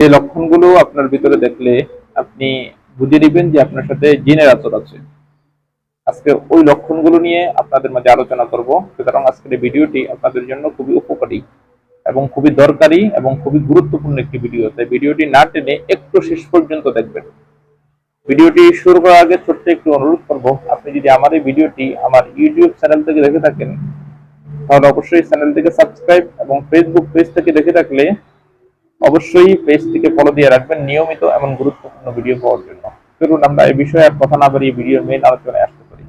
যে লক্ষণগুলো আপনার ভিতরে দেখলে আপনি বুঝে নেবেন যে আপনার সাথে জিনের আচর আছে। আজকে ওই লক্ষণগুলো নিয়ে আপনাদের মাঝে আলোচনা করব। সুতরাং আজকের এই ভিডিওটি আপনাদের জন্য খুবই উপকারী এবং খুবই দরকারি এবং খুবই গুরুত্বপূর্ণ একটি ভিডিও। তাই ভিডিওটি না টেনে একটু শেষ পর্যন্ত দেখবেন। ভিডিওটি শুরু করার আগে ছোট্ট একটু অনুরোধ করব, আপনি যদি আমার এই ভিডিওটি আমার ইউটিউব চ্যানেল থেকে দেখে থাকেন, তাহলে অবশ্যই চ্যানেলটিকে সাবস্ক্রাইব এবং ফেসবুক পেজ থেকে দেখে থাকলে অবশ্যই পেজটিকে ফলো দিয়ে রাখবেন নিয়মিত এমন গুরুত্বপূর্ণ ভিডিও পাওয়ার জন্য। চলুন আমরা এই বিষয়ে আর কথা না বাড়িয়ে ভিডিওর মেইন আলোচনায় আসতে পারি।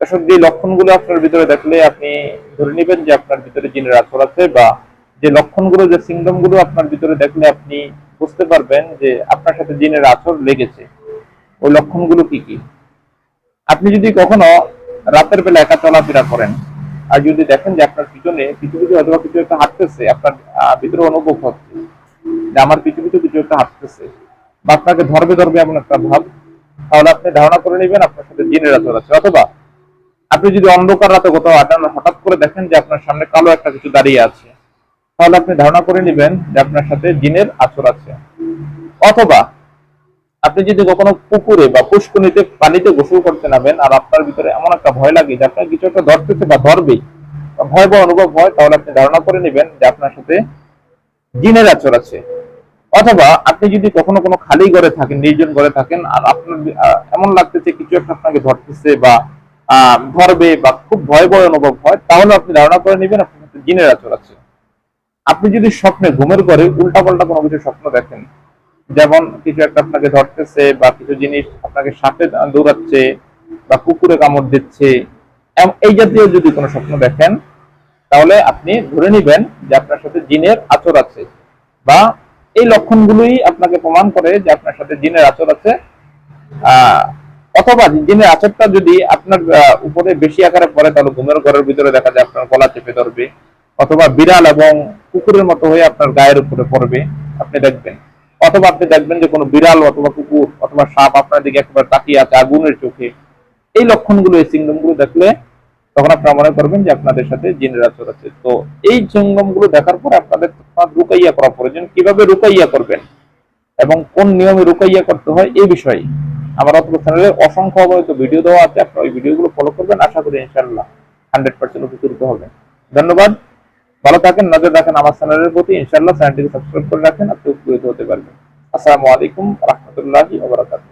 দর্শক, যে লক্ষণগুলো আপনার ভিতরে দেখলে আপনি ধরে নেবেন যে আপনার ভিতরে জিনের আচর আছে বা যে লক্ষণগুলো, যে সিমটমগুলো আপনার ভিতরে দেখলে আপনি বুঝতে পারবেন যে আপনার সাথে জিনের আচর লেগেছে। ওই লক্ষণগুলো কি কি? আপনি যদি কখনো রাতের বেলা একা চলাফেরা করেন আর যদি দেখেন যে আপনার পিছনে পিছু পিছু অথবা কিছু একটা হাঁটতেছে, আপনার ভিতরে অনুভব হচ্ছে যে আমার পিছু পিছু কিছু একটা হাঁটতেছে, বা আপনাকে ধরবে ধরবে এমন একটা ভাব, তাহলে আপনি ধারণা করে নেবেন আপনার সাথে জিনের আছে অথবা আপনি যদি অন্ধকার রাতে কোথাও আটান হঠাৎ করে দেখেন যে আপনার সামনে কালো একটা কিছু দাঁড়িয়ে আছে, তাহলে আপনি ধারণা করে নেবেন যে আপনার সাথে জিনের আচর আছে। অথবা আপনি যদি কখনো পুকুরে বা পুষ্কনিতে পানিতে গোসল করতে নামেন আর আপনার ভিতরে এমন একটা ভয় লাগে যে আপনার কিছু একটা ধরতেছে বা ধরবেই, ভয় বা অনুভব হয়, তাহলে আপনি ধারণা করে নেবেন যে আপনার সাথে জিনের আচর আছে। অথবা আপনি যদি কখনো কোনো খালি ঘরে থাকেন, নির্জন ঘরে থাকেন, আর আপনার এমন লাগতেছে কিছু একটা আপনাকে ধরতেছে বা ধরবে বা খুব ভয় ভয় অনুভব হয়, তাহলে আপনি ধারণা করে নেবেন আপনার সাথে জিনের আচর আছে। আপনি যদি স্বপ্নে ঘুমের ঘরে উল্টাপাল্টা কোনো কিছু স্বপ্ন দেখেন যেমন কিছু একটা আপনাকে ধরতেছে বা কিছু জিনিস আপনাকে সাপে দৌড়াচ্ছে বা কুকুরে কামড় দিচ্ছে এই জাতীয় যদি কোনো স্বপ্ন দেখেন, তাহলে আপনি ধরে নেবেন যে আপনার সাথে জিনের আচর আছে বা এই লক্ষণগুলোই আপনাকে প্রমাণ করে যে আপনার সাথে জিনের আচর আছে। অথবা জিনের আচরটা যদি আপনার উপরে বেশি আকারে পড়ে, তাহলে ঘুমের ঘরের ভিতরে দেখা যায় আপনার গলা চেপে ধরবে অথবা বিড়াল এবং কুকুরের মতো হয়ে আপনার গায়ের উপরে পড়বে। আপনি দেখবেন। অথবা আপনি দেখবেন যে কোনো বিড়াল অথবা কুকুর অথবা সাপ আপনার দিকে একবার তাকিয়ে আছে আগুনের চোখে, এই লক্ষণগুলো, এই সিংডমগুলো দেখলে তখন আপনারা মনে করবেন যে আপনাদের সাথে জিনের আচর আছে তো এই সিংডমগুলো দেখার পর আপনাদের রুকাইয়া করা প্রয়োজন। কীভাবে রুকাইয়া করবেন এবং কোন নিয়মে রুকাইয়া করতে হয় এই বিষয়ে আমার অথবা চ্যানেলে অসংখ্য অবহিত ভিডিও দেওয়া আছে। আপনারা ওই ভিডিওগুলো ফলো করবেন। আশা করি ইনশাআল্লাহ হান্ড্রেড পার্সেন্ট উপকৃত হবে ধন্যবাদ। ভালো থাকেন, নজর রাখেন আমার চ্যানেলের প্রতি। ইনশাল্লাহ চ্যানেলটিকে সাবস্ক্রাইব করে রাখেন, আপনি উপকৃত হতে পারবেন। আসসালামু আলাইকুম, রহমতুল্লাহি ওবরাকাত